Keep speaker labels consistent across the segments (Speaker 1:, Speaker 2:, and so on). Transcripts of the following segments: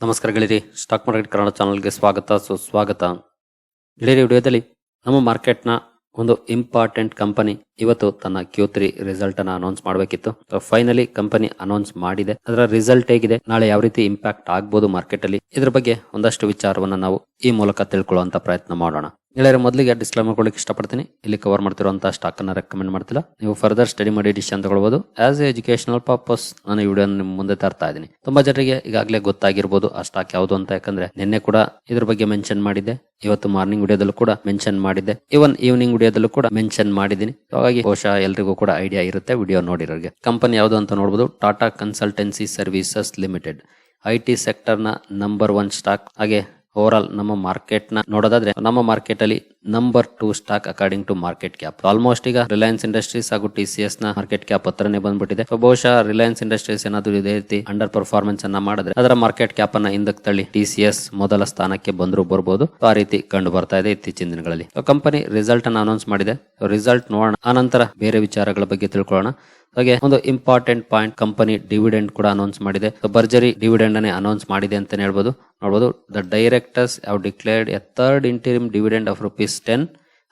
Speaker 1: ನಮಸ್ಕಾರ ಗೆಳೆಯರಿ stock market Kannada ಚಾನಲ್ಗೆ ಸ್ವಾಗತ, ಸುಸ್ವಾಗತ. ಗೆಳೆಯರಿ ವಿಡಿಯೋದಲ್ಲಿ ನಮ್ಮ ಮಾರ್ಕೆಟ್ನ ಒಂದು ಇಂಪಾರ್ಟೆಂಟ್ ಕಂಪನಿ ಇವತ್ತು ತನ್ನ ಕ್ಯೂ ತ್ರೀ ರಿಸಲ್ಟ್ ಅನ್ನ ಅನೌನ್ಸ್ ಮಾಡಬೇಕಿತ್ತು. ಫೈನಲಿ ಕಂಪನಿ ಅನೌನ್ಸ್ ಮಾಡಿದೆ. ಅದರ ರಿಸಲ್ಟ್ ಹೇಗಿದೆ, ನಾಳೆ ಯಾವ ರೀತಿ ಇಂಪ್ಯಾಕ್ಟ್ ಆಗ್ಬೋದು ಮಾರ್ಕೆಟ್ ಅಲ್ಲಿ, ಇದ್ರ ಬಗ್ಗೆ ಒಂದಷ್ಟು ವಿಚಾರವನ್ನ ನಾವು ಈ ಮೂಲಕ ತಿಳ್ಕೊಳ್ಳುವಂತ ಪ್ರಯತ್ನ ಮಾಡೋಣ. ಗೆಳೆಯರ, ಮೊದಲಿಗೆ ಡಿಸ್ಕ್ಲೈಮರ್ ಕೊಡಲಿಕ್ಕೆ ಇಷ್ಟಪಡ್ತೀನಿ. ಇಲ್ಲಿ ಕವರ್ ಮಾಡ್ತಿರುವಂತಹ ಸ್ಟಾಕ್ ಅನ್ನ ರೆಕಮೆಂಡ್ ಮಾಡ್ತಿಲ್ಲ. ನೀವು ಫರ್ದರ್ ಸ್ಟಡಿ ಮಾಡಿ ಡಿಸಿಷನ್ ತಗೊಳ್ಬಹುದು ಆಸ್ ಎ ಎಜುಕೇಶನಲ್ ಪರ್ಪಸ್ ನಾನು ಈ ವಿಡಿಯೋ ನಿಮ್ಮ ಮುಂದೆ ತರ್ತಾ ಇದ್ದೀನಿ. ತುಂಬಾ ಜನರಿಗೆ ಈಗಾಗಲೇ ಗೊತ್ತಾಗಿರ್ಬೋದು ಆ ಸ್ಟಾಕ್ ಯಾವುದು ಅಂತ. ಯಾಕಂದ್ರೆ ನಿನ್ನೆ ಕೂಡ ಇದ್ರ ಬಗ್ಗೆ ಮೆನ್ಷನ್ ಮಾಡಿದ್ದೆ. ಇವತ್ತು ಮಾರ್ನಿಂಗ್ ವಿಡಿಯೋದಲ್ಲೂ ಕೂಡ ಮೆನ್ಷನ್ ಮಾಡಿದ್ದೆ. ಇವನ್ ಈವ್ನಿಂಗ್ ವಿಡಿಯೋದಲ್ಲೂ ಕೂಡ ಮೆನ್ಷನ್ ಮಾಡಿದ್ದೀನಿ. ಹಾಗಾಗಿ ಬಹುಶಃ ಎಲ್ರಿಗೂ ಕೂಡ ಐಡಿಯಾ ಇರುತ್ತೆ ವಿಡಿಯೋ ನೋಡಿರೋರಿಗೆ. ಕಂಪನಿ ಯಾವುದು ಅಂತ ನೋಡಬಹುದು Tata consultancy services limited. I T ಸೆಕ್ಟರ್ನ number one stock ಹಾಗೆ ಓವರ್ ಆಲ್ ನಮ್ಮ ಮಾರ್ಕೆಟ್ನ ನೋಡೋದಾದ್ರೆ ನಮ್ಮ ಮಾರ್ಕೆಟ್ ಅಲ್ಲಿ number two stock according to market cap almost ಈಗ ರಿಲಯನ್ಸ್ ಇಂಡಸ್ಟ್ರೀಸ್ ಹಾಗೂ ಟಿ ಸಿ ಎಸ್ನ ಮಾರ್ಕೆಟ್ ಕ್ಯಾಪ್ ಹತ್ರನೇ ಬಂದ್ಬಿಟ್ಟಿದೆ. ಸೊ ಬಹುಶಃ ರಿಲಯನ್ಸ್ ಇಂಡಸ್ಟ್ರೀಸ್ ಏನಾದ್ರೂ ಇದೇ ರೀತಿ ಅಂಡರ್ ಪರ್ಫಾರ್ಮೆನ್ಸ್ ಅನ್ನ ಮಾಡಿದ್ರೆ ಅದರ ಮಾರ್ಕೆಟ್ ಕ್ಯಾಪ್ ಅನ್ನ ಹಿಂದಕ್ಕೆ ತಳ್ಳಿ ಟಿ ಸಿ ಎಸ್ ಮೊದಲ ಸ್ಥಾನಕ್ಕೆ ಬಂದ್ರು ಬರ್ಬೋದು. ಆ ರೀತಿ ಕಂಡು ಬರ್ತಾ ಇದೆ ಇತ್ತೀಚಿನ ದಿನಗಳಲ್ಲಿ. ಕಂಪನಿ ರಿಸಲ್ಟ್ ಅನ್ನ ಅನೌನ್ಸ್ ಮಾಡಿದೆ. ರಿಸಲ್ಟ್ ನೋಡೋಣ. ಆನಂತರ ಬೇರೆ ವಿಚಾರಗಳ ಬಗ್ಗೆ ತಿಳ್ಕೊಳ್ಳೋಣ. ಹಾಗೆ ಒಂದು ಇಂಪಾರ್ಟೆಂಟ್ ಪಾಯಿಂಟ್ ಕಂಪನಿ ಡಿವಿಡೆಂಡ್ ಕೂಡ ಅನೌನ್ಸ್ ಮಾಡಿದೆ. ಭರ್ಜರಿ ಡಿವಿಡೆಂಡ್ ಅನ್ನೇ ಅನೌನ್ಸ್ ಮಾಡಿದೆ ಅಂತ ಹೇಳ್ಬೋದು. ನೋಡಬಹುದು the directors have declared a third interim dividend of rupees ten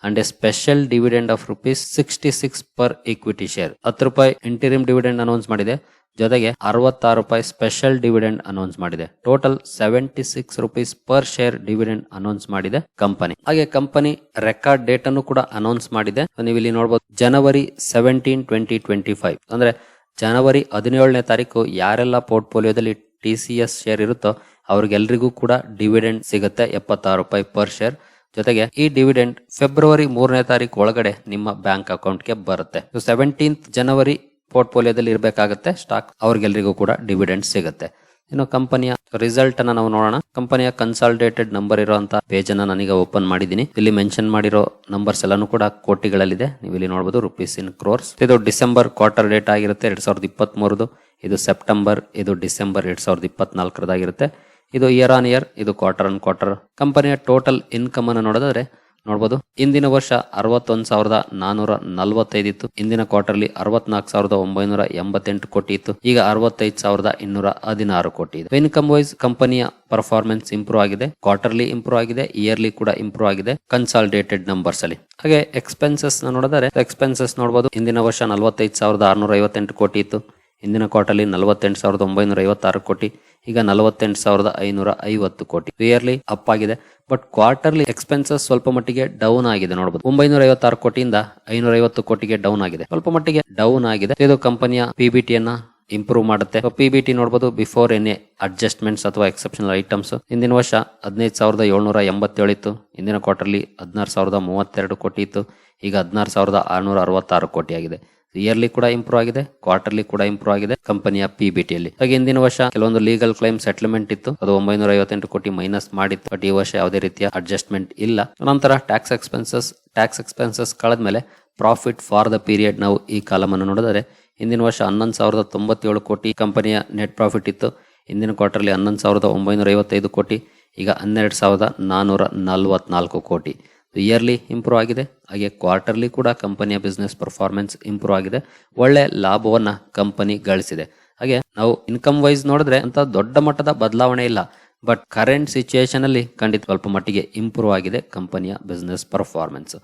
Speaker 1: and a special dividend of rupees sixty six per equity share ಹತ್ತು ರೂಪಾಯಿ ಇಂಟಿರಿಮ್ ಡಿವಿಡೆಂಡ್ ಅನೌನ್ಸ್ ಮಾಡಿದೆ. ಜೊತೆಗೆ ಅರವತ್ತಾರು ರೂಪಾಯಿ ಸ್ಪೆಷಲ್ ಡಿವಿಡೆಂಡ್ ಅನೌನ್ಸ್ ಮಾಡಿದೆ. Total seventy six rupees per share dividend announce ಮಾಡಿದೆ company ಹಾಗೆ company record date ಅನ್ನು ಕೂಡ ಅನೌನ್ಸ್ ಮಾಡಿದೆ. ನೀವು ಇಲ್ಲಿ ನೋಡಬಹುದು January seventeen twenty twenty five ಅಂದ್ರೆ ಜನವರಿ ಹದಿನೇಳನೇ ತಾರೀಕು ಯಾರೆಲ್ಲ ಪೋರ್ಟ್ಫೋಲಿಯೋದಲ್ಲಿ ಟಿ ಸಿ ಎಸ್ ಶೇರ್ ಇರುತ್ತೋ ಅವ್ರಿಗೆಲ್ರಿಗೂ ಕೂಡ ಡಿವಿಡೆಂಡ್ ಸಿಗುತ್ತೆ ಎಪ್ಪತ್ತಾರು ರೂಪಾಯಿ ಪರ್ ಶೇರ್ ಜೊತೆಗೆ ಈ ಡಿವಿಡೆಂಡ್ ಫೆಬ್ರವರಿ ಮೂರನೇ ತಾರೀಕು ಒಳಗಡೆ ನಿಮ್ಮ ಬ್ಯಾಂಕ್ ಅಕೌಂಟ್ಗೆ ಬರುತ್ತೆ. ಸೆವೆಂಟೀನ್ತ್ ಜನವರಿ ಪೋರ್ಟ್ಫೋಲಿಯೋದಲ್ಲಿ ಇರಬೇಕಾಗುತ್ತೆ. ಸ್ಟಾಕ್ ಅವ್ರಿಗೆಲ್ರಿಗೂ ಕೂಡ ಡಿವಿಡೆಂಡ್ ಸಿಗುತ್ತೆ. ಇನ್ನು ಕಂಪನಿಯ ರಿಸಲ್ಟ್ ಅನ್ನ ನಾವು ನೋಡೋಣ. ಕಂಪನಿಯ ಕನ್ಸಾಲಿಡೇಟೆಡ್ ನಂಬರ್ ಇರುವಂತ ಪೇಜ್ ಅನ್ನ ನಾನೀಗ ಓಪನ್ ಮಾಡಿದ್ದೀನಿ. ಇಲ್ಲಿ ಮೆನ್ಷನ್ ಮಾಡಿರೋ ನಂಬರ್ಸ್ ಎಲ್ಲಾನು ಕೂಡ ಕೋಟಿಗಳಲ್ಲಿದೆ. ನೀವು ಇಲ್ಲಿ ನೋಡಬಹುದು ರುಪೀಸ್ ಇನ್ ಕ್ರೋರ್ಸ್ ಇದು ಡಿಸೆಂಬರ್ ಕ್ವಾರ್ಟರ್ ಡೇಟ್ ಆಗಿರುತ್ತೆ, ಎರಡ್ ಸಾವಿರದ ಇಪ್ಪತ್ತ್ ಇದು ಸೆಪ್ಟೆಂಬರ್ ಇದು ಡಿಸೆಂಬರ್ ಎರಡ್ ಸಾವಿರದ ಇಪ್ಪತ್ನಾಲ್ಕರದಾಗಿರುತ್ತೆ. ಇದು ಇಯರ್ ಆನ್ ಇಯರ್ ಇದು ಕ್ವಾರ್ಟರ್ ಆನ್ ಕ್ವಾರ್ಟರ್ ಕಂಪನಿಯ ಟೋಟಲ್ ಇನ್ಕಮ್ ಅನ್ನು ನೋಡೋದಾದ್ರೆ ನೋಡಬಹುದು ಇಂದಿನ ವರ್ಷ ಅರವತ್ತೊಂದು ಸಾವಿರದ ನಾನೂರ ನಲವತ್ತೈದು ಇತ್ತು. ಇಂದಿನ ಕ್ವಾರ್ಟರ್ಲಿ ಅರವತ್ನಾಲ್ಕು ಸಾವಿರದ ಒಂಬೈನೂರ ಎಂಬತ್ತೆಂಟು ಕೋಟಿ ಇತ್ತು. ಈಗ ಅರವತ್ತೈದು ಸಾವಿರದ ಇನ್ನೂರ ಹದಿನಾರು ಕೋಟಿ ಇದೆ. ಇನ್ಕಮ್ ವೈಸ್ ಕಂಪನಿಯ ಪರ್ಫಾರ್ಮೆನ್ಸ್ ಇಂಪ್ರೂವ್ ಆಗಿದೆ. ಕ್ವಾರ್ಟರ್ಲಿ ಇಂಪ್ರೂವ್ ಆಗಿದೆ. ಇಯರ್ಲಿ ಕೂಡ ಇಂಪ್ರೂವ್ ಆಗಿದೆ. ಕನ್ಸಾಲಿಡೇಟೆಡ್ ನಂಬರ್ಸ್ ಅಲ್ಲಿ. ಹಾಗೆ ಎಕ್ಸ್ಪೆನ್ಸಸ್ ನೋಡಿದರೆ ಎಕ್ಸ್ಪೆನ್ಸಸ್ ನೋಡಬಹುದು ಇಂದಿನ ವರ್ಷ ನಲವತ್ತೈದು ಸಾವಿರದ ಆರ್ನೂರ ಐವತ್ತೆಂಟು ಕೋಟಿ ಇತ್ತು. ಇಂದಿನ ಕ್ವಾರ್ಟರ್ಲಿ ನಲವತ್ತೆಂಟು ಸಾವಿರದ ಒಂಬೈನೂರ ಐವತ್ತಾರು ಕೋಟಿ, ಈಗ ನಲವತ್ತೆಂಟು ಸಾವಿರದ ಐನೂರ ಐವತ್ತು ಕೋಟಿ. ಇಯರ್ಲಿ ಅಪ್ ಆಗಿದೆ ಬಟ್ ಕ್ವಾರ್ಟರ್ಲಿ ಎಕ್ಸ್ಪೆನ್ಸಸ್ ಸ್ವಲ್ಪ ಮಟ್ಟಿಗೆ ಡೌನ್ ಆಗಿದೆ ನೋಡಬಹುದು ಒಂಬೈನೂರ ಐವತ್ತಾರು ಕೋಟಿಯಿಂದ ಐನೂರ ಐವತ್ತು ಕೋಟಿಗೆ ಡೌನ್ ಆಗಿದೆ. ಸ್ವಲ್ಪ ಮಟ್ಟಿಗೆ ಡೌನ್ ಆಗಿದೆ. ಇದು ಕಂಪನಿಯ ಪಿಬಿಟಿಯನ್ನ ಇಂಪ್ರೂವ್ ಮಾಡುತ್ತೆ. ಪಿ ಬಿ ಟಿ ನೋಡಬಹುದು ಬಿಫೋರ್ ಎನಿ ಅಡ್ಜಸ್ಟ್ಮೆಂಟ್ಸ್ ಅಥವಾ ಎಕ್ಸೆಪ್ಷನಲ್ ಐಟಮ್ಸ್ ಹಿಂದಿನ ವರ್ಷ ಹದಿನೈದು ಸಾವಿರದ ಏಳ್ನೂರ ಎಂಬತ್ತೇಳು ಇತ್ತು ಇಂದಿನ ಕ್ವಾರ್ಟರ್ಲಿ ಹದಿನಾರು ಸಾವಿರದ ಮೂವತ್ತೆರಡು ಕೋಟಿ ಇತ್ತು, ಈಗ ಹದಿನಾರು ಸಾವಿರದ ಆರುನೂರ ಅರವತ್ತಾರು ಕೋಟಿ ಆಗಿದೆ. ಇಯರ್ಲಿ ಕೂಡ ಇಂಪ್ರೂವ್ ಆಗಿದೆ ಕ್ವಾರ್ಟರ್ಲಿ ಕೂಡ ಇಂಪ್ರೂವ್ ಆಗಿದೆ. ಕಂಪನಿಯ ಪಿಬಿಟಿಯಲ್ಲಿ ಹಾಗೆ ಹಿಂದಿನ ವರ್ಷ ಕೆಲವೊಂದು ಲೀಗಲ್ ಕ್ಲೈಮ್ ಸೆಟಲ್ಮೆಂಟ್ ಇತ್ತು. ಅದು ಒಂಬೈನೂರ ಐವತ್ತೆಂಟು ಕೋಟಿ ಮೈನಸ್ ಮಾಡಿತ್ತು. ಬಟ್ ಈ ವರ್ಷ ಯಾವುದೇ ರೀತಿಯ ಅಡ್ಜಸ್ಟ್ಮೆಂಟ್ ಇಲ್ಲ. ನಂತರ ಟ್ಯಾಕ್ಸ್ ಎಕ್ಸ್ಪೆನ್ಸಸ್ ಟ್ಯಾಕ್ಸ್ ಎಕ್ಸ್ಪೆನ್ಸಸ್ ಕಳೆದ್ಮೇಲೆ ಪ್ರಾಫಿಟ್ ಫಾರ್ ದ ಪೀರಿಯಡ್ ನಾವು ಈ ಕಾಲಮ್ ಅನ್ನು ನೋಡಿದರೆ, ಹಿಂದಿನ ವರ್ಷ ಹನ್ನೊಂದು ಸಾವಿರದ ತೊಂಬತ್ತೇಳು ಕೋಟಿ ಕಂಪನಿಯ ನೆಟ್ ಪ್ರಾಫಿಟ್ ಇತ್ತು. ಇಂದಿನ ಕ್ವಾರ್ಟರ್ಲಿ ಹನ್ನೊಂದು ಸಾವಿರದ ಒಂಬೈನೂರ ಐವತ್ತೈದು ಕೋಟಿ, ಈಗ ಹನ್ನೆರಡು ಸಾವಿರದ ನಾನ್ನೂರ ನಲ್ವತ್ನಾಲ್ಕು ಕೋಟಿ. ಇಯರ್ಲಿ ಇಂಪ್ರೂವ್ ಆಗಿದೆ. ಹಾಗೆ ಕ್ವಾರ್ಟರ್ಲಿ ಕೂಡ ಕಂಪನಿಯ ಬಿಸ್ನೆಸ್ ಪರ್ಫಾರ್ಮೆನ್ಸ್ ಇಂಪ್ರೂವ್ ಆಗಿದೆ. ಒಳ್ಳೆ ಲಾಭವನ್ನು ಕಂಪನಿ ಗಳಿಸಿದೆ. ಹಾಗೆ ನಾವು ಇನ್ಕಮ್ ವೈಸ್ ನೋಡಿದ್ರೆ ಅಂತ ದೊಡ್ಡ ಮಟ್ಟದ ಬದಲಾವಣೆ ಇಲ್ಲ. ಬಟ್ ಕರೆಂಟ್ ಸಿಚುಯೇಷನ್ ಅಲ್ಲಿ ಖಂಡಿತ ಸ್ವಲ್ಪ ಮಟ್ಟಿಗೆ ಇಂಪ್ರೂವ್ ಆಗಿದೆ ಕಂಪನಿಯ ಬಿಸ್ನೆಸ್ ಪರ್ಫಾರ್ಮೆನ್ಸ್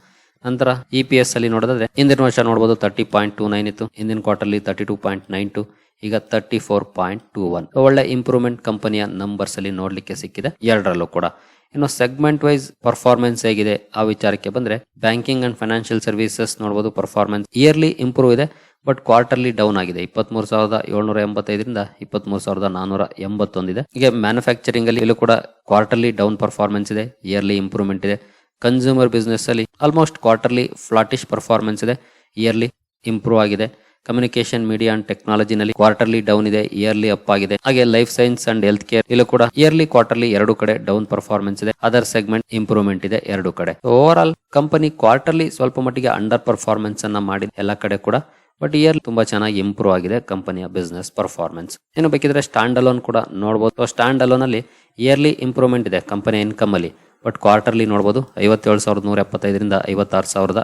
Speaker 1: ನಂತರ ಇ ಪಿ ಎಸ್ ಅಲ್ಲಿ ನೋಡಿದ್ರೆ ಹಿಂದಿನ ವರ್ಷ ನೋಡಬಹುದು ತರ್ಟಿ ಪಾಯಿಂಟ್ ಟೂ ನೈನ್ ಇತ್ತು. ಇಂದಿನ quarterly thirty two point nine to ಈಗ thirty four point two one ಒಳ್ಳೆ ಇಂಪ್ರೂವ್ಮೆಂಟ್ ಕಂಪನಿಯ ನಂಬರ್ಸ್ ಅಲ್ಲಿ ನೋಡ್ಲಿಕ್ಕೆ ಸಿಕ್ಕಿದೆ. ಎರಡರಲ್ಲೂ ಕೂಡ. ಇನ್ನು ಸೆಗ್ಮೆಂಟ್ ವೈಸ್ ಪರ್ಫಾರ್ಮೆನ್ಸ್ ಹೇಗಿದೆ ಆ ವಿಚಾರಕ್ಕೆ ಬಂದ್ರೆ ಬ್ಯಾಂಕಿಂಗ್ ಅಂಡ್ ಫೈನಾನ್ಷಿಯಲ್ ಸರ್ವಿಸಸ್ ನೋಡಬಹುದು ಪರ್ಫಾರ್ಮೆನ್ಸ್ ಇಯರ್ಲಿ ಇಂಪ್ರೂವ್ ಇದೆ ಬಟ್ ಕ್ವಾರ್ಟರ್ಲಿ ಡೌನ್ ಆಗಿದೆ. ಇಪ್ಪತ್ಮೂರು ಸಾವಿರದ ಏಳ್ನೂರ ಎಂಬತ್ತೈದರಿಂದ ಇಪ್ಪತ್ಮೂರು ಸಾವಿರದ ನಾನೂರ ಎಂಬತ್ತೊಂದಿದೆ ಹೀಗೆ ಮ್ಯಾನುಫ್ಯಾಕ್ಚರಿಂಗ್ ಅಲ್ಲಿ ಕೂಡ ಕ್ವಾರ್ಟರ್ಲಿ ಡೌನ್ ಪರ್ಫಾರ್ಮೆನ್ಸ್ ಇದೆ ಇಯರ್ಲಿ ಇಂಪ್ರೂವ್ಮೆಂಟ್ ಇದೆ. ಕನ್ಸ್ಯೂಮರ್ ಬಿಸ್ನೆಸ್ ಅಲ್ಲಿ ಆಲ್ಮೋಸ್ಟ್ ಕ್ವಾರ್ಟರ್ಲಿ ಫ್ಲಾಟಿಶ್ ಪರ್ಫಾರ್ಮೆನ್ಸ್ ಇದೆ ಇಯರ್ಲಿ ಇಂಪ್ರೂವ್ ಆಗಿದೆ. ಕಮ್ಯುನಿಕೇಶನ್ ಮೀಡಿಯಾ ಅಂಡ್ ಟೆಕ್ನಾಲಜಿನಲ್ಲಿ ಕ್ವಾರ್ಟರ್ಲಿ ಡೌನ್ ಇದೆ ಇಯರ್ಲಿ ಅಪ್ ಆಗಿದೆ. ಹಾಗೆ life science and health care ಇಲ್ಲೂ ಕೂಡ ಇಯರ್ಲಿ ಕ್ವಾರ್ಟರ್ಲಿ ಎರಡು ಕಡೆ ಡೌನ್ ಪರ್ಫಾರ್ಮೆನ್ಸ್ ಇದೆ. ಅದರ್ ಸೆಗ್ಮೆಂಟ್ ಇಂಪ್ರೂವ್ಮೆಂಟ್ ಇದೆ ಎರಡು ಕಡೆ. ಓವರ್ ಆಲ್ ಕಂಪನಿ ಕ್ವಾರ್ಟರ್ಲಿ ಸ್ವಲ್ಪ ಮಟ್ಟಿಗೆ ಅಂಡರ್ ಪರ್ಫಾರ್ಮೆನ್ಸ್ ಅನ್ನ ಮಾಡಿದ ಎಲ್ಲ ಕಡೆ ಕೂಡ. ಬಟ್ ಇಯರ್ ತುಂಬಾ ಚೆನ್ನಾಗಿ ಇಂಪ್ರೂವ್ ಆಗಿದೆ ಕಂಪನಿಯ ಬಿಸ್ನೆಸ್ ಪರ್ಫಾರ್ಮೆನ್ಸ್ ಏನು ಬೇಕಿದ್ರೆ ಸ್ಟ್ಯಾಂಡ್ ಅಲೋನ್ ಕೂಡ ನೋಡಬಹುದು ಸ್ಟ್ಯಾಂಡ್ ಅಲೋನ್ ಅಲ್ಲಿ ಇಯರ್ಲಿ ಇಂಪ್ರೂವ್ಮೆಂಟ್ ಇದೆ ಕಂಪನಿಯ ಇನ್ಕಮ್ ಅಲ್ಲಿ. ಬಟ್ ಕ್ವಾರ್ಟರ್ಲಿ ನೋಡಬಹುದು ಐವತ್ತೇಳು ಸಾವಿರದ ನೂರ ಎಪ್ಪತ್ತೈದರಿಂದ ಐವತ್ತಾರು ಸಾವಿರದ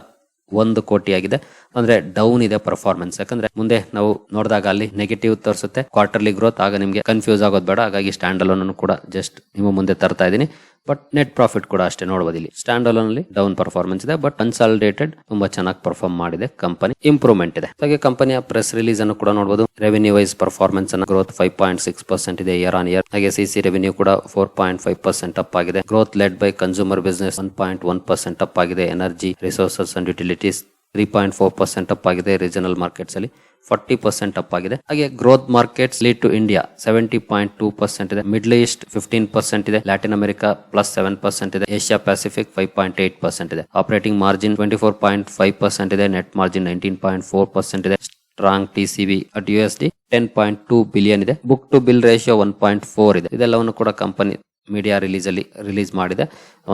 Speaker 1: ಒಂದು ಕೋಟಿ ಆಗಿದೆ ಅಂದ್ರೆ ಡೌನ್ ಇದೆ ಪರ್ಫಾರ್ಮೆನ್ಸ್ ಯಾಕಂದ್ರೆ ಮುಂದೆ ನಾವು ನೋಡಿದಾಗ ಅಲ್ಲಿ ನೆಗೆಟಿವ್ ತೋರಿಸುತ್ತೆ. ಕ್ವಾರ್ಟರ್ಲಿ ಗ್ರೋತ್ ಆಗ ನಿಮಗೆ ಕನ್ಫ್ಯೂಸ್ ಆಗೋದು ಬೇಡ. ಹಾಗಾಗಿ ಸ್ಟ್ಯಾಂಡ್ ಅಲೋನ್ ಕೂಡ ಜಸ್ಟ್ ನಿಮ್ಮ ಮುಂದೆ ತರ್ತಾ ಇದ್ದೀನಿ. ಬಟ್ ನೆಟ್ ಪ್ರಾಫಿಟ್ ಕೂಡ ಅಷ್ಟೇ ನೋಡಬಹುದು ಇಲ್ಲಿ. ಸ್ಟ್ಯಾಂಡ್ ಅಲೋನ್ ಅಲ್ಲಿ ಡೌನ್ ಪರ್ಫಾರ್ಮೆನ್ಸ್ ಇದೆ ಬಟ್ ಕನ್ಸಾಲಿಡೇಟೆಡ್ ತುಂಬಾ ಚೆನ್ನಾಗಿ ಪರ್ಫಾರ್ಮ್ ಮಾಡಿದೆ. ಕಂಪನಿ ಇಂಪ್ರೂವ್ಮೆಂಟ್ ಇದೆ. ಹಾಗೆ ಕಂಪನಿಯ ಪ್ರೆಸ್ ರಿಲೀಸ್ ಅನ್ನು ಕೂಡ ನೋಡಬಹುದು ರೆವೆನ್ಯೂ ವೈಸ್ ಪರ್ಫಾರ್ಮೆನ್ಸ್ ಅನ್ನ growth five point six percent ಇದೆ ಇಯರ್ ಆನ್ ಇಯರ್ ಹಾಗೆ ಸಿಸಿ ರೆವೆನ್ಯೂ ಕೂಡ four point five percent up ಆಗಿದೆ. Growth led by consumer business one point one percent up ಆಗಿದೆ. Energy resources and utilities three point four percent up ಆಗಿದೆ regional markets ಅಲ್ಲಿ. Forty percent up ಆಗಿದೆ. ಹಾಗೆ growth markets lead to India seventy point two percent ಇದೆ. Middle east fifteen percent ಇದೆ. Latin America plus seven percent ಇದೆ. Asia Pacific five point eight percent ಇದೆ. Operating margin twenty four point five percent ಇದೆ. Net margin nineteen point four percent ಇದೆ. Strong T C B at U S D ten point two billion ಇದೆ. Book to bill ratio one point four ಇದೆ. ಇದೆಲ್ಲವನ್ನು ಕೂಡ company media release ಅಲ್ಲಿ release ಮಾಡಿದೆ.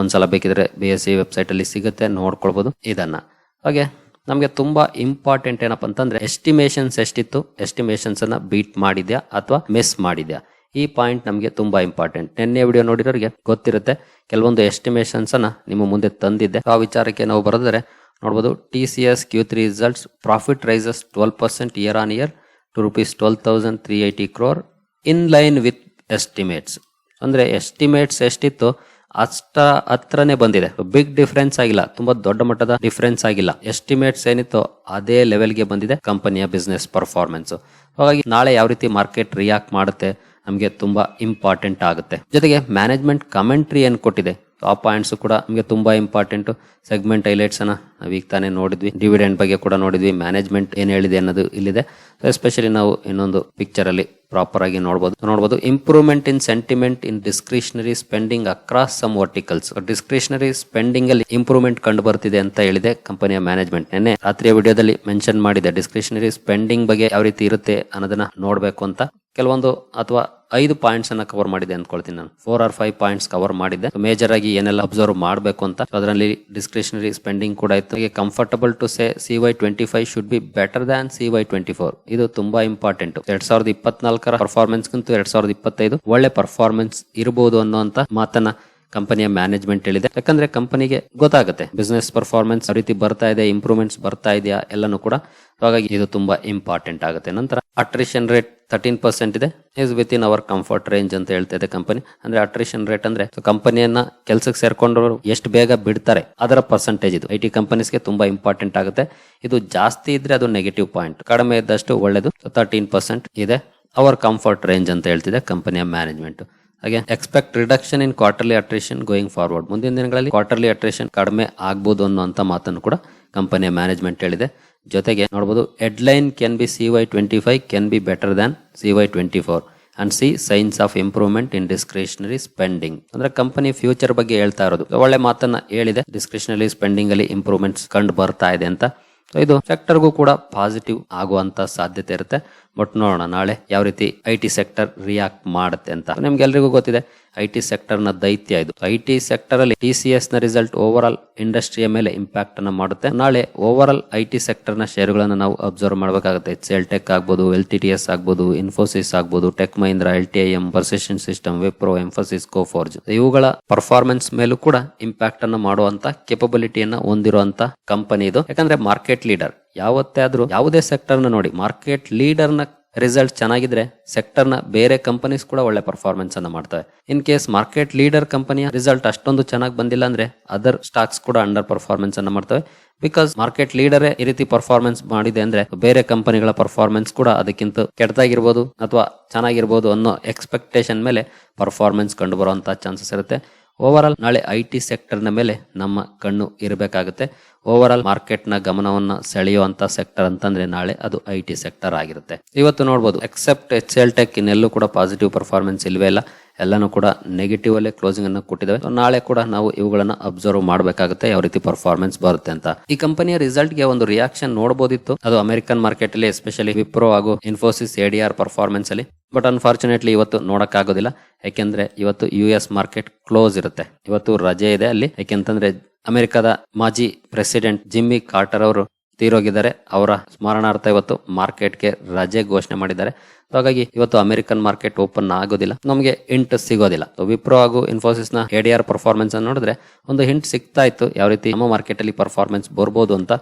Speaker 1: ಒಂದ್ಸಲ ಬೇಕಿದ್ರೆ ಬಿ ಎಸ್ ಸಿ ವೆಬ್ಸೈಟ್ ಅಲ್ಲಿ ಸಿಗುತ್ತೆ. ನೋಡ್ಕೊಳ್ಬಹುದು ಇದನ್ನ. ಹಾಗೆ ನಮಗೆ ತುಂಬಾ ಇಂಪಾರ್ಟೆಂಟ್ ಏನಪ್ಪ ಅಂತಂದ್ರೆ ಎಸ್ಟಿಮೇಷನ್ಸ್ ಎಷ್ಟಿತ್ತು? ಎಸ್ಟಿಮೇಷನ್ಸ್ ಅನ್ನ ಬೀಟ್ ಮಾಡಿದ್ಯಾ ಅಥವಾ ಮಿಸ್ ಮಾಡಿದ್ಯಾ? ಈ ಪಾಯಿಂಟ್ ನಮಗೆ ತುಂಬಾ ಇಂಪಾರ್ಟೆಂಟ್ ನಿನ್ನೆ ವಿಡಿಯೋ ನೋಡಿರೋರಿಗೆ ಗೊತ್ತಿರುತ್ತೆ. ಕೆಲವೊಂದು ಎಸ್ಟಿಮೇಷನ್ಸ್ ಅನ್ನ ನಿಮ್ಮ ಮುಂದೆ ತಂದಿದ್ದೆ. ಆ ವಿಚಾರಕ್ಕೆ ನಾವು ಬರೆದರೆ ನೋಡಬಹುದು T C S Q three results profit rises twelve percent year on year to rupees twelve thousand three eighty crore in line with estimates ಅಂದ್ರೆ ಎಸ್ಟಿಮೇಟ್ಸ್ ಎಷ್ಟಿತ್ತು? ಅಷ್ಟ ಹತ್ರನೇ ಬಂದಿದೆ. ಬಿಗ್ ಡಿಫರೆನ್ಸ್ ಆಗಿಲ್ಲ. ತುಂಬಾ ದೊಡ್ಡ ಮಟ್ಟದ ಡಿಫರೆನ್ಸ್ ಆಗಿಲ್ಲ. ಎಸ್ಟಿಮೇಟ್ಸ್ ಏನಿತ್ತು ಅದೇ ಲೆವೆಲ್ಗೆ ಬಂದಿದೆ ಕಂಪನಿಯ ಬಿಸ್ನೆಸ್ ಪರ್ಫಾರ್ಮೆನ್ಸ್ ಹಾಗಾಗಿ ನಾಳೆ ಯಾವ ರೀತಿ ಮಾರ್ಕೆಟ್ ರಿಯಾಕ್ಟ್ ಮಾಡುತ್ತೆ ನಮಗೆ ತುಂಬಾ ಇಂಪಾರ್ಟೆಂಟ್ ಆಗುತ್ತೆ. ಜೊತೆಗೆ ಮ್ಯಾನೇಜ್ಮೆಂಟ್ ಕಮೆಂಟ್ರಿ ಏನು ಕೊಟ್ಟಿದೆ? ಆ ಪಾಯಿಂಟ್ಸ್ ಕೂಡ ನಮಗೆ ತುಂಬಾ ಇಂಪಾರ್ಟೆಂಟ್ ಸೆಗ್ಮೆಂಟ್ ಹೈಲೈಟ್ಸ್ ಅನ್ನ ಈಗ ತಾನೇ ನೋಡಿದ್ವಿ. ಡಿವಿಡೆಂಡ್ ಬಗ್ಗೆ ಕೂಡ ನೋಡಿದ್ವಿ. ಮ್ಯಾನೇಜ್ಮೆಂಟ್ ಏನು ಹೇಳಿದೆ ಅನ್ನೋದು ಇಲ್ಲಿದೆ. ಎಸ್ಪೆಷಲಿ ನಾವು ಇನ್ನೊಂದು ಪಿಕ್ಚರ್ ಅಲ್ಲಿ ಪ್ರಾಪರ್ ಆಗಿ ನೋಡಬಹುದು ನೋಡಬಹುದು improvement in sentiment in discretionary spending across some verticals discretionary spending ಅಲ್ಲಿ ಇಂಪ್ರೂವ್ಮೆಂಟ್ ಕಂಡು ಬರ್ತಿದೆ ಅಂತ ಹೇಳಿದೆ ಕಂಪನಿಯ ಮ್ಯಾನೇಜ್ಮೆಂಟ್ ನಿನ್ನೆ. ರಾತ್ರಿಯ ವಿಡಿಯೋದಲ್ಲಿ ಮೆನ್ಷನ್ ಮಾಡಿದೆ ಡಿಸ್ಕ್ರಿಷನರಿ ಸ್ಪೆಂಡಿಂಗ್ ಬಗ್ಗೆ ಯಾವ ರೀತಿ ಇರುತ್ತೆ ಅನ್ನೋದನ್ನ ನೋಡಬೇಕು ಅಂತ. ಕೆಲವೊಂದು ಅಥವಾ ಐದು ಪಾಯಿಂಟ್ಸ್ ಅನ್ನ ಕವರ್ ಮಾಡಿದೆ ಅನ್ಕೊಳ್ತೀನಿ ನಾನು. Four or five points cover ಮಾಡಿದೆ. ಮೇಜರ್ ಆಗಿ ಏನೆಲ್ಲ ಅಬ್ಸರ್ವ್ ಮಾಡಬೇಕು ಅಂತ. ಅದರಲ್ಲಿ ಡಿಸ್ಕ್ರಿಷನರಿ ಸ್ಪೆಂಡಿಂಗ್ ಕೂಡ ಇತ್ತು. Comfortable to say C Y twenty five should be better C Y twenty four ಇದು ತುಂಬಾ ಇಂಪಾರ್ಟೆಂಟ್ ಎರಡ್ ಸಾವಿರದ ಇಪ್ಪತ್ನಾಲ್ಕರ ಪರ್ಫಾರ್ಮೆನ್ಸ್ ಗಂತೂ ಎರಡ್ ಸಾವಿರದ ಇಪ್ಪತ್ತೈದು ಒಳ್ಳೆ ಪರ್ಫಾರ್ಮೆನ್ಸ್ ಇರಬಹುದು ಅನ್ನುವಂತ ಮಾತನ್ನ ಕಂಪನಿಯ ಮ್ಯಾನೇಜ್ಮೆಂಟ್ ಹೇಳಿದೆ. ಯಾಕಂದ್ರೆ ಕಂಪನಿಗೆ ಗೊತ್ತಾಗುತ್ತೆ ಬಿಸ್ನೆಸ್ ಪರ್ಫಾರ್ಮೆನ್ಸ್ ರೀತಿ ಬರ್ತಾ ಇದೆ ಇಂಪ್ರೂವ್ಮೆಂಟ್ಸ್ ಬರ್ತಾ ಇದೆಯಾ ಎಲ್ಲನೂ ಕೂಡ. ಹಾಗಾಗಿ ಇದು ತುಂಬಾ ಇಂಪಾರ್ಟೆಂಟ್ ಆಗುತ್ತೆ. ನಂತರ ಅಟ್ರಿಷನ್ ರೇಟ್ ತರ್ಟೀನ್ ಪರ್ಸೆಂಟ್ ಇದೆ. Is within our comfort range ಅಂತ ಹೇಳ್ತಾ ಇದೆ ಕಂಪನಿ. ಅಂದ್ರೆ ಅಟ್ರಿಷನ್ ರೇಟ್ ಅಂದ್ರೆ ಕಂಪನಿಯನ್ನ ಕೆಲಸಕ್ಕೆ ಸೇರ್ಕೊಂಡವರು ಎಷ್ಟು ಬೇಗ ಬಿಡ್ತಾರೆ, ಅದರ ಪರ್ಸೆಂಟೇಜ್ ಇದು. ಐ ಟಿ ಕಂಪನೀಸ್ಗೆ ತುಂಬಾ ಇಂಪಾರ್ಟೆಂಟ್ ಆಗುತ್ತೆ. ಇದು ಜಾಸ್ತಿ ಇದ್ರೆ ಅದು ನೆಗೆಟಿವ್ ಪಾಯಿಂಟ್ ಕಡಿಮೆ ಇದ್ದಷ್ಟು ಒಳ್ಳೇದು. ತರ್ಟೀನ್ ಪರ್ಸೆಂಟ್ ಇದೆ. ಅವರ್ ಕಂಫರ್ಟ್ ರೇಂಜ್ ಅಂತ ಹೇಳ್ತಿದೆ ಕಂಪನಿಯ ಮ್ಯಾನೇಜ್ಮೆಂಟ್ ಹಾಗೆ expect reduction in quarterly attrition going forward ಮುಂದಿನ ದಿನಗಳಲ್ಲಿ ಕ್ವಾರ್ಟರ್ಲಿ ಅಟ್ರೇಷನ್ ಕಡಿಮೆ ಆಗ್ಬೋದು ಅನ್ನುವಂಥ ಮಾತನ್ನು ಕೂಡ ಕಂಪನಿಯ ಮ್ಯಾನೇಜ್ಮೆಂಟ್ ಹೇಳಿದೆ. ಜೊತೆಗೆ ನೋಡಬಹುದು headline can be C Y twenty five can be better than C Y twenty four and see signs of improvement in discretionary spending ಅಂದ್ರೆ ಕಂಪನಿ ಫ್ಯೂಚರ್ ಬಗ್ಗೆ ಹೇಳ್ತಾ ಇರೋದು. ಒಳ್ಳೆ ಮಾತನ್ನ ಹೇಳಿದೆ. ಡಿಸ್ಕ್ರಿಷನರಿ ಸ್ಪೆಂಡಿಂಗ್ ಅಲ್ಲಿ ಇಂಪ್ರೂವ್ಮೆಂಟ್ಸ್ ಕಂಡು ಬರ್ತಾ ಇದೆ ಅಂತ ಸೊ ಇದು ಸೆಕ್ಟರ್ಗೂ ಕೂಡ ಪಾಸಿಟಿವ್ ಆಗುವಂತ ಸಾಧ್ಯತೆ ಇರುತ್ತೆ. ಬಟ್ ನೋಡೋಣ, ನಾಳೆ ಯಾವ ರೀತಿ ಐ ಟಿ ಸೆಕ್ಟರ್ ರಿಯಾಕ್ಟ್ ಮಾಡುತ್ತೆ ಅಂತ. ನಿಮ್ಗೆಲ್ರಿಗೂ ಗೊತ್ತಿದೆ ಐ ಟಿ ಸೆಕ್ಟರ್ನ ದೈತ್ಯ ಇದು. ಐ ಟಿ ಸೆಕ್ಟರ್ ಅಲ್ಲಿ ಟಿ ಸಿ ಎಸ್ನ ರಿಸಲ್ಟ್ ಓವರ್ ಆಲ್ ಇಂಡಸ್ಟ್ರಿಯ ಮೇಲೆ ಇಂಪ್ಯಾಕ್ಟ್ ಅನ್ನು ಮಾಡುತ್ತೆ. ನಾಳೆ ಓವರ್ ಆಲ್ ಐ ಟಿ ಸೆಕ್ಟರ್ನ ಶೇರ್ಗಳನ್ನ ನಾವು ಅಬ್ಸರ್ವ್ ಮಾಡಬೇಕಾಗುತ್ತೆ. ಎಲ್ ಟೆಕ್ ಆಗ್ಬೋದು ಎಲ್ ಟಿ ಟಿ ಎಸ್ ಆಗ್ಬೋದು ಇನ್ಫೋಸಿಸ್ ಆಗ್ಬೋದು Tech Mahindra L T I M Persistent System Wipro Mphasis Coforge ಇವುಗಳ ಪರ್ಫಾರ್ಮೆನ್ಸ್ ಮೇಲೂ ಕೂಡ ಇಂಪ್ಯಾಕ್ಟ್ ಅನ್ನು ಮಾಡುವಂತ ಕೆಪಬಿಲಿಟಿಯನ್ನ ಹೊಂದಿರುವಂತ ಕಂಪನಿ ಇದು. ಯಾಕಂದ್ರೆ ಮಾರ್ಕೆಟ್ ಲೀಡರ್ ಯಾವತ್ತೇ ಆದ್ರೂ ಯಾವುದೇ ಸೆಕ್ಟರ್ನ ನೋಡಿ ಮಾರ್ಕೆಟ್ ಲೀಡರ್ನ ರಿಸಲ್ಟ್ ಚೆನ್ನಾಗಿದ್ರೆ ಸೆಕ್ಟರ್ನ ಬೇರೆ ಕಂಪನೀಸ್ ಕೂಡ ಒಳ್ಳೆ ಪರ್ಫಾರ್ಮೆನ್ಸ್ ಅನ್ನ ಮಾಡ್ತವೆ. ಇನ್ ಕೇಸ್ ಮಾರ್ಕೆಟ್ ಲೀಡರ್ ಕಂಪನಿಯ ರಿಸಲ್ಟ್ ಅಷ್ಟೊಂದು ಚೆನ್ನಾಗಿ ಬಂದಿಲ್ಲ ಅಂದ್ರೆ ಅದರ್ ಸ್ಟಾಕ್ಸ್ ಕೂಡ ಅಂಡರ್ ಪರ್ಫಾರ್ಮೆನ್ಸ್ ಅನ್ನ ಮಾಡ್ತವೆ. ಬಿಕಾಸ್ ಮಾರ್ಕೆಟ್ ಲೀಡರೇ ಈ ರೀತಿ ಪರ್ಫಾರ್ಮೆನ್ಸ್ ಮಾಡಿದೆ ಅಂದ್ರೆ ಬೇರೆ ಕಂಪನಿಗಳ ಪರ್ಫಾರ್ಮೆನ್ಸ್ ಕೂಡ ಅದಕ್ಕಿಂತ ಕೆಟ್ಟದಾಗಿರ್ಬೋದು ಅಥವಾ ಚೆನ್ನಾಗಿರ್ಬೋದು ಅನ್ನೋ ಎಕ್ಸ್ಪೆಕ್ಟೇಷನ್ ಮೇಲೆ ಪರ್ಫಾರ್ಮೆನ್ಸ್ ಕಂಡು ಬರುವಂತಹ ಚಾನ್ಸಸ್ ಇರುತ್ತೆ. ಓವರ್ ಆಲ್ ನಾಳೆ ಐ ಟಿ ಸೆಕ್ಟರ್ನ ಮೇಲೆ ನಮ್ಮ ಕಣ್ಣು ಇರಬೇಕಾಗುತ್ತೆ. ಓವರ್ ಆಲ್ ಮಾರ್ಕೆಟ್ನ ಗಮನವನ್ನ ಸೆಳೆಯುವಂತ ಸೆಕ್ಟರ್ ಅಂತಂದ್ರೆ ನಾಳೆ ಅದು ಐ ಟಿ ಸೆಕ್ಟರ್ ಆಗಿರುತ್ತೆ. ಇವತ್ತು ನೋಡಬಹುದು ಎಕ್ಸೆಪ್ಟ್ ಎಚ್ ಎಲ್ ಟೆಕ್ ಇನ್ನೆಲ್ಲೂ ಕೂಡ ಪಾಸಿಟಿವ್ ಪರ್ಫಾರ್ಮೆನ್ಸ್ ಇಲ್ವೇ ಇಲ್ಲ. ಎಲ್ಲನೂ ಕೂಡ ನೆಗೆಟಿವ್ ಅಲ್ಲೇ ಕ್ಲೋಸಿಂಗ್ ಅನ್ನು ಕೊಟ್ಟಿದ್ದಾವೆ ನಾಳೆ ಕೂಡ ನಾವು ಇವುಗಳನ್ನ ಅಬ್ಸರ್ವ್ ಮಾಡಬೇಕಾಗುತ್ತೆ, ಯಾವ ರೀತಿ ಪರ್ಫಾರ್ಮೆನ್ಸ್ ಬರುತ್ತೆ ಅಂತ. ಈ ಕಂಪನಿಯ ರಿಸಲ್ಟ್ಗೆ ಒಂದು ರಿಯಾಕ್ಷನ್ ನೋಡಬಹುದಿತ್ತು ಅದು ಅಮೆರಿಕನ್ ಮಾರ್ಕೆಟ್ ಅಲ್ಲಿ ಎಸ್ಪೆಷಲಿ ವಿಪ್ರೋ ಹಾಗೂ ಇನ್ಫೋಸಿಸ್ ಎಡಿಆರ್ ಪರ್ಫಾರ್ಮೆನ್ಸ್ ಅಲ್ಲಿ. ಬಟ್ ಅನ್ಫಾರ್ಚುನೇಟ್ಲಿ ಇವತ್ತು ನೋಡೋಕ್ಕಾಗೋದಿಲ್ಲ. ಯಾಕೆಂದ್ರೆ ಇವತ್ತು ಯು ಎಸ್ ಮಾರ್ಕೆಟ್ ಕ್ಲೋಸ್ ಇರುತ್ತೆ. ಇವತ್ತು ರಜೆ ಇದೆ ಅಲ್ಲಿ. ಯಾಕೆಂತಂದ್ರೆ ಅಮೆರಿಕದ ಮಾಜಿ ಪ್ರೆಸಿಡೆಂಟ್ ಜಿಮ್ಮಿ ಕಾರ್ಟರ್ ಅವರು ತೀರೋಗಿದ್ದಾರೆ. ಅವರ ಸ್ಮರಣಾರ್ಥ ಇವತ್ತು ಮಾರ್ಕೆಟ್ಗೆ ರಜೆ ಘೋಷಣೆ ಮಾಡಿದ್ದಾರೆ. ಹಾಗಾಗಿ ಇವತ್ತು ಅಮೆರಿಕನ್ ಮಾರ್ಕೆಟ್ ಓಪನ್ ಆಗೋದಿಲ್ಲ. ನಮಗೆ ಹಿಂಟ್ ಸಿಗೋದಿಲ್ಲ. ವಿಪ್ರೋ ಹಾಗೂ ಇನ್ಫೋಸಿಸ್ನ ಎಡಿಆರ್ ಪರ್ಫಾರ್ಮೆನ್ಸ್ ಅನ್ನು ನೋಡಿದ್ರೆ ಒಂದು ಹಿಂಟ್ ಸಿಗ್ತಾ ಇತ್ತು. ಯಾವ ರೀತಿ ನಮ್ಮ ಮಾರ್ಕೆಟ್ ಅಲ್ಲಿ ಪರ್ಫಾರ್ಮೆನ್ಸ್ ಬರ್ಬೋದು ಅಂತ.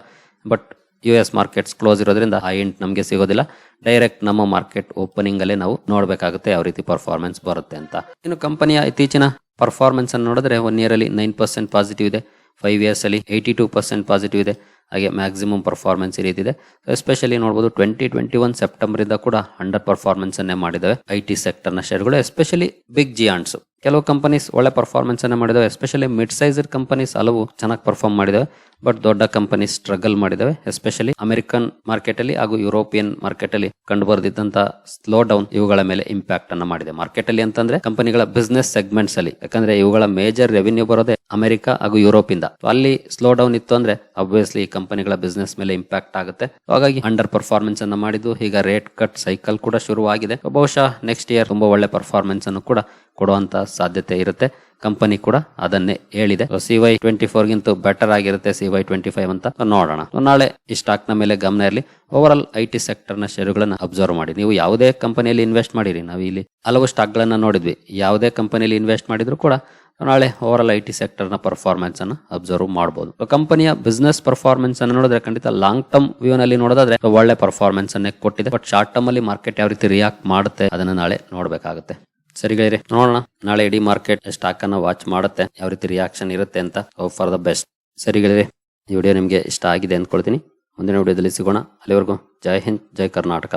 Speaker 1: But U S markets close ಇರೋದ್ರಿಂದ ಆ ಇಂಟ್ ನಮಗೆ ಸಿಗೋದಿಲ್ಲ. ಡೈರೆಕ್ಟ್ ನಮ್ಮ ಮಾರ್ಕೆಟ್ ಓಪನಿಂಗ್ ಅಲ್ಲೇ ನಾವು ನೋಡಬೇಕಾಗುತ್ತೆ ಯಾವ ರೀತಿ ಪರ್ಫಾರ್ಮೆನ್ಸ್ ಬರುತ್ತೆ ಅಂತ. ಇನ್ನು ಕಂಪನಿಯ ಇತ್ತೀಚಿನ ಪರ್ಫಾರ್ಮೆನ್ಸ್ ಅನ್ನು ನೋಡಿದ್ರೆ ಒನ್ ಇಯರ್ ಅಲ್ಲಿ ನೈನ್ ಪರ್ಸೆಂಟ್ ಪಾಸಿಟಿವ್ ಇದೆ. ಫೈವ್ ಇಯರ್ಸ್ ಅಲ್ಲಿ ಏಯ್ಟಿ ಟೂ ಪರ್ಸೆಂಟ್ ಪಾಸಿಟಿವ್ ಇದೆ. ಹಾಗೆ ಮ್ಯಾಕ್ಸಿಮಮ್ ಪರ್ಫಾರ್ಮೆನ್ಸ್ ಈ ರೀತಿ ಇದೆ. ಎಸ್ಪೆಷಲಿ ನೋಡ್ಬೋದು ಟ್ವೆಂಟಿ ಟ್ವೆಂಟಿ ಒನ್ ಸೆಪ್ಟೆಂಬರ್ ಇಂದ ಕೂಡ ಅಂಡರ್ ಪರ್ಫಾರ್ಮೆನ್ಸ್ ಅನ್ನೇ ಮಾಡಿದ್ದಾವೆ ಐ ಟಿ ಸೆಕ್ಟರ್ನ ಶೇರ್ಗಳು ಎಸ್ಪೆಷಲಿ ಬಿಗ್ ಜಿಯಾಂಡ್ಸ್ ಕೆಲವು ಕಂಪನೀಸ್ ಒಳ್ಳೆ ಪರ್ಫಾರ್ಮೆನ್ಸ್ ಅನ್ನ ಮಾಡಿದಾವೆ ಎಸ್ಪೆಷಲಿ ಮಿಡ್ ಸೈಜ್ ಕಂಪನೀಸ್ ಹಲವು ಚೆನ್ನಾಗಿ ಪರ್ಫಾರ್ಮ್ ಮಾಡಿದಾವೆ ಬಟ್ ದೊಡ್ಡ ಕಂಪನೀಸ್ ಸ್ಟ್ರಗಲ್ ಮಾಡಿದಾವೆ ಎಸ್ಪೆಷಲಿ ಅಮೆರಿಕನ್ ಮಾರ್ಕೆಟ್ ಅಲ್ಲಿ ಹಾಗೂ ಯುರೋಪಿಯನ್ ಮಾರ್ಕೆಟ್ ಅಲ್ಲಿ ಕಂಡು ಬರೆದಿದ್ದಂತ ಸ್ಲೋ ಡೌನ್ ಇವುಗಳ ಮೇಲೆ ಇಂಪ್ಯಾಕ್ಟ್ ಅನ್ನ ಮಾಡಿದೆ. ಮಾರ್ಕೆಟ್ ಅಲ್ಲಿ ಅಂತಂದ್ರೆ ಕಂಪನಿಗಳ ಬಿಸ್ನೆಸ್ ಸೆಗ್ಮೆಂಟ್ಸ್ ಅಲ್ಲಿ, ಯಾಕಂದ್ರೆ ಇವುಗಳ ಮೇಜರ್ ರೆವಿನ್ಯೂ ಬರೋದೇ ಅಮೆರಿಕ ಹಾಗೂ ಯುರೋಪ್ ಇಂದ. ಅಲ್ಲಿ ಸ್ಲೋ ಡೌನ್ ಇತ್ತು ಅಂದ್ರೆ ಅಬ್ವಿಯಸ್ಲಿ ಕಂಪನಿಗಳ ಬಿಸ್ನೆಸ್ ಮೇಲೆ ಇಂಪ್ಯಾಕ್ಟ್ ಆಗುತ್ತೆ. ಹಾಗಾಗಿ ಅಂಡರ್ ಪರ್ಫಾರ್ಮೆನ್ಸ್ ಅನ್ನು ಮಾಡಿದ್ದು, ಈಗ ರೇಟ್ ಕಟ್ ಸೈಕಲ್ ಕೂಡ ಶುರುವಾಗಿದೆ. ಬಹುಶಃ ನೆಕ್ಸ್ಟ್ ಇಯರ್ ತುಂಬಾ ಒಳ್ಳೆ ಪರ್ಫಾರ್ಮೆನ್ಸ್ ಅನ್ನು ಕೂಡ ಕೊಡುವಂತ ಸಾಧ್ಯತೆ ಇರುತ್ತೆ. ಕಂಪನಿ ಕೂಡ ಅದನ್ನೇ ಹೇಳಿದೆ. ಸಿ ವೈ ಟ್ವೆಂಟಿ ಫೋರ್ ಗಿಂತ ಬೆಟರ್ ಆಗಿರುತ್ತೆ ಸಿ ವೈ ಟ್ವೆಂಟಿ ಫೈವ್ ಅಂತ. ನೋಡೋಣ. ನಾಳೆ ಈ ಸ್ಟಾಕ್ ಮೇಲೆ ಗಮನ ಇರಲಿ. ಓವರ್ ಆಲ್ ಐ ಟಿ ಸೆಕ್ಟರ್ನ ಅಬ್ಸರ್ವ್ ಮಾಡಿ. ನೀವು ಯಾವುದೇ ಕಂಪನಿಯಲ್ಲಿ ಇನ್ವೆಸ್ಟ್ ಮಾಡಿರಿ. ನಾವು ಇಲ್ಲಿ ಹಲವು ಸ್ಟಾಕ್ ಗಳನ್ನ ನೋಡಿದ್ವಿ. ಯಾವುದೇ ಕಂಪನಿಯಲ್ಲಿ ಇನ್ವೆಸ್ಟ್ ಮಾಡಿದ್ರು ಕೂಡ ನಾಳೆ ಆಲ್ ಐ ಟಿ ಸೆಕ್ಟರ್ನ ಪರ್ಫಾರ್ಮೆನ್ಸ್ ಅನ್ನು ಅಬ್ಸರ್ವ್ ಮಾಡಬಹುದು ಕಂಪನಿಯ ಬಿಸ್ನೆಸ್ ಪರ್ಫಾರ್ಮೆನ್ಸ್ ಅನ್ನು ನೋಡಿದ್ರೆ ಖಂಡಿತ ಲಾಂಗ್ ಟರ್ಮ್ ವ್ಯೂ ನಲ್ಲಿ ನೋಡೋದಾದ್ರೆ ಒಳ್ಳೆ ಪರ್ಫಾರ್ಮೆನ್ಸ್ ಅನ್ನೇ ಕೊಟ್ಟಿದೆ. ಬಟ್ ಶಾರ್ಟ್ ಟರ್ಮ್ ಅಲ್ಲಿ ಮಾರ್ಕೆಟ್ ಯಾವ ರೀತಿ ರಿಯಾಕ್ಟ್ ಮಾಡುತ್ತೆ ಅದನ್ನ ನಾಳೆ ನೋಡಬೇಕಾಗುತ್ತೆ. ಸರಿಗಳಿರಿ ನೋಡೋಣ. ನಾಳೆ ಇಡೀ ಮಾರ್ಕೆಟ್ ಸ್ಟಾಕ್ ಅನ್ನ ವಾಚ್ ಮಾಡುತ್ತೆ, ಯಾವ ರೀತಿ ರಿಯಾಕ್ಷನ್ ಇರುತ್ತೆ ಅಂತ. ಫಾರ್ ದ ಬೆಸ್ಟ್ ಸರಿಗಳಿರಿ ಈ ವಿಡಿಯೋ ನಿಮಗೆ ಇಷ್ಟ ಆಗಿದೆ ಅಂದ್ಕೊಳ್ತೀನಿ. ಮುಂದಿನ ವಿಡಿಯೋದಲ್ಲಿ ಸಿಗೋಣ. ಅಲ್ಲಿವರೆಗೂ ಜೈ ಹಿಂದ್, ಜೈ ಕರ್ನಾಟಕ.